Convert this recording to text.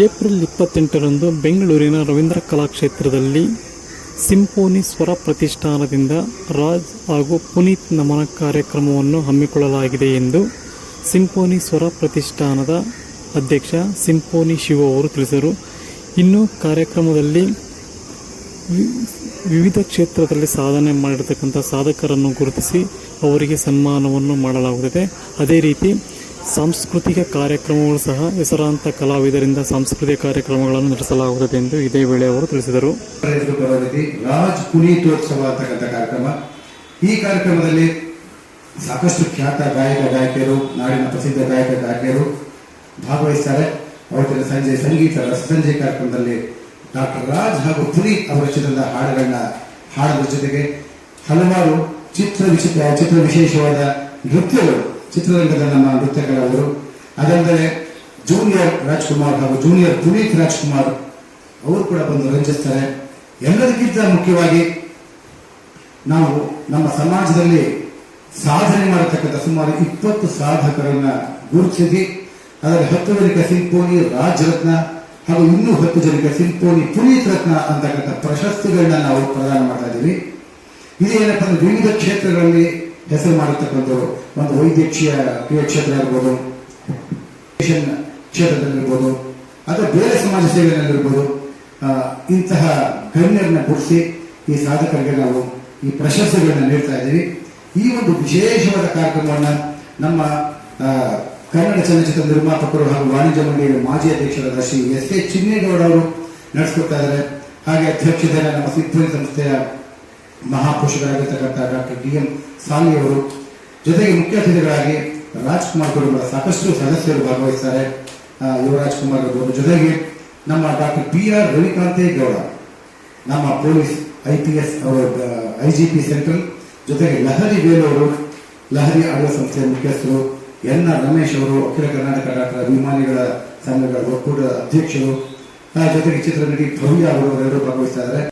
April ಇಪ್ಪತ್ತೆಂಟರಂದು ಬೆಂಗಳೂರಿನ Ravindra ಕಲಾಕ್ಷೇತ್ರದಲ್ಲಿ symphony ಸ್ವರ ಪ್ರತಿಷ್ಠಾನದಿಂದ ರಾಜ್ ಹಾಗೂ ಪುನೀತ್ ನಮನ ಕಾರ್ಯಕ್ರಮವನ್ನು ಹಮ್ಮಿಕೊಳ್ಳಲಾಗಿದೆ ಎಂದು ಸಿಂಫೋನಿ ಸ್ವರ ಪ್ರತಿಷ್ಠಾನದ ಅಧ್ಯಕ್ಷ ಸಿಂಫೋನಿ ಶಿವ ಅವರು ತಿಳಿಸಿದರು. ಇನ್ನು ಕಾರ್ಯಕ್ರಮದಲ್ಲಿ ವಿವಿಧ ಕ್ಷೇತ್ರದಲ್ಲಿ ಸಾಧನೆ ಮಾಡಿರತಕ್ಕಂಥ ಸಾಧಕರನ್ನು ಗುರುತಿಸಿ ಅವರಿಗೆ ಸನ್ಮಾನವನ್ನು ಮಾಡಲಾಗುತ್ತದೆ. ಅದೇ ರೀತಿ ಸಾಂಸ್ಕೃತಿಕ ಕಾರ್ಯಕ್ರಮಗಳು ಸಹ ಹೆಸರಾಂತ ಕಲಾವಿದರಿಂದ ಸಾಂಸ್ಕೃತಿಕ ಕಾರ್ಯಕ್ರಮಗಳನ್ನು ನಡೆಸಲಾಗುತ್ತದೆ ಎಂದು ಇದೇ ವೇಳೆ ಅವರು ತಿಳಿಸಿದರು. ರಾಜ್ ಪುನೀತೋತ್ಸವ ಅಂತಕ್ಕಂಥ ಕಾರ್ಯಕ್ರಮ. ಈ ಕಾರ್ಯಕ್ರಮದಲ್ಲಿ ಸಾಕಷ್ಟು ಖ್ಯಾತ ಗಾಯಕ, ಗಾಯಕಿಯರು, ನಾಡಿನ ಪ್ರಸಿದ್ಧ ಗಾಯಕ, ಗಾಯಕಿಯರು ಭಾಗವಹಿಸ್ತಾರೆ. ಅವತ್ತಿನ ಸಂಜೆ ಸಂಗೀತ ರಸಸಂಜೆ ಕಾರ್ಯಕ್ರಮದಲ್ಲಿ ಡಾಕ್ಟರ್ ರಾಜ್ ಹಾಗೂ ಪುನೀತ್ ಅವರ ಚಿತ್ರದ ಹಾಡುಗಳನ್ನ ಹಾಡೋದ್ರ ಜೊತೆಗೆ ಹಲವಾರು ಚಿತ್ರ ವಿಚಿತ್ರ, ಚಿತ್ರ ವಿಶೇಷವಾದ ನೃತ್ಯಗಳು ಚಿತ್ರರಂಗದ ನಮ್ಮ ನೃತ್ಯಗಳವರು ಅದಲ್ಲದೆ ಜೂನಿಯರ್ ರಾಜ್ಕುಮಾರ್ ಹಾಗೂ ಜೂನಿಯರ್ ಪುನೀತ್ ರಾಜ್ಕುಮಾರ್ ಅವರು ಕೂಡ ಬಂದು ರಂಜಿಸ್ತಾರೆ. ಎಲ್ಲದಕ್ಕಿಂತ ಮುಖ್ಯವಾಗಿ ನಾವು ನಮ್ಮ ಸಮಾಜದಲ್ಲಿ ಸಾಧನೆ ಮಾಡತಕ್ಕಂಥ ಸುಮಾರು ಇಪ್ಪತ್ತು ಸಾಧಕರನ್ನ ಗುರುತಿಸಿ, ಅದರ ಹತ್ತು ಜನಕ್ಕೆ ಸಿಂಪೋನಿ ರಾಜ್ ರತ್ನ ಹಾಗೂ ಇನ್ನೂ ಹತ್ತು ಜನಕ್ಕೆ ಸಿಂಪೋನಿ ಪುನೀತ್ ರತ್ನ ಅಂತಕ್ಕಂಥ ಪ್ರಶಸ್ತಿಗಳನ್ನ ನಾವು ಪ್ರದಾನ ಮಾಡ್ತಾ ಇದ್ದೀವಿ. ಇದು ಏನಪ್ಪ ಅಂದ್ರೆ ವಿವಿಧ ಕ್ಷೇತ್ರಗಳಲ್ಲಿ ಹೆಸರು ಮಾಡಿರ್ತಕ್ಕಂಥವ್ರು ಒಂದು ವೈದ್ಯಕೀಯ ಕ್ಷೇತ್ರ ಇರ್ಬೋದು ಕ್ಷೇತ್ರದಲ್ಲಿರ್ಬೋದು ಅಥವಾ ಬೇರೆ ಸಮಾಜ ಸೇವೆಯಲ್ಲಿರ್ಬೋದು ಆ, ಇಂತಹ ಗಣ್ಯರನ್ನ ಗುರುತಿಸಿ ಈ ಸಾಧಕರಿಗೆ ನಾವು ಈ ಪ್ರಶಸ್ತಿಗಳನ್ನ ನೀಡ್ತಾ ಇದ್ದೀವಿ. ಈ ಒಂದು ವಿಶೇಷವಾದ ಕಾರ್ಯಕ್ರಮವನ್ನು ನಮ್ಮ ಕನ್ನಡ ಚಲನಚಿತ್ರ ನಿರ್ಮಾಪಕರು ಹಾಗೂ ವಾಣಿಜ್ಯ ಮಂಡಳಿಯ ಮಾಜಿ ಅಧ್ಯಕ್ಷರಾದ ಶ್ರೀ ಎಸ್ ಎ ಚಿನ್ನೇಗೌಡ ಅವರು ನಡೆಸ್ಕೊಡ್ತಾ ಇದ್ದಾರೆ. ಹಾಗೆ ಅಧ್ಯಕ್ಷತೆಯ ನಮ್ಮ ಸಿದ್ಧಿ ಸಂಸ್ಥೆಯ ಮಹಾಪೋಷಕರಾಗಿರ್ತಕ್ಕಂಥ ಡಾಕ್ಟರ್ ಡಿ ಎಂ ಸಾಲಿ ಅವರು ಜೊತೆಗೆ ಮುಖ್ಯ ಅತಿಥಿಗಳಾಗಿ ರಾಜ್ಕುಮಾರ್ ಗೌಡ ಸಾಕಷ್ಟು ಸದಸ್ಯರು ಭಾಗವಹಿಸ್ತಾರೆ. ಯುವರಾಜ್ ಕುಮಾರ್ ಅವರು ಜೊತೆಗೆ ನಮ್ಮ ಡಾಕ್ಟರ್ ಪಿ ಆರ್ ರವಿಕಾಂತೇಗೌಡ ನಮ್ಮ ಪೊಲೀಸ್ ಐ ಪಿ ಎಸ್ ಅವರು ಐ ಜಿ ಪಿ ಸೆಂಟ್ರಲ್, ಜೊತೆಗೆ ಲಹರಿ ಬೇಲವರು ಲಹರಿ ಆಡಳಿತ ಸಂಸ್ಥೆಯ ಮುಖ್ಯಸ್ಥರು ಎನ್ ಆರ್ ರಮೇಶ್ ಅವರು, ಅಖಿಲ ಕರ್ನಾಟಕ ಡಾಕ್ಟರ್ ಅಭಿಮಾನಿಗಳ ಸಂಘಗಳ ಒಕ್ಕೂಟದ ಅಧ್ಯಕ್ಷರು ಜೊತೆಗೆ ಚಿತ್ರನಟಿ ಭವ್ಯ ಅವರು ಎಲ್ಲರೂ ಭಾಗವಹಿಸ್ತಾ ಇದ್ದಾರೆ.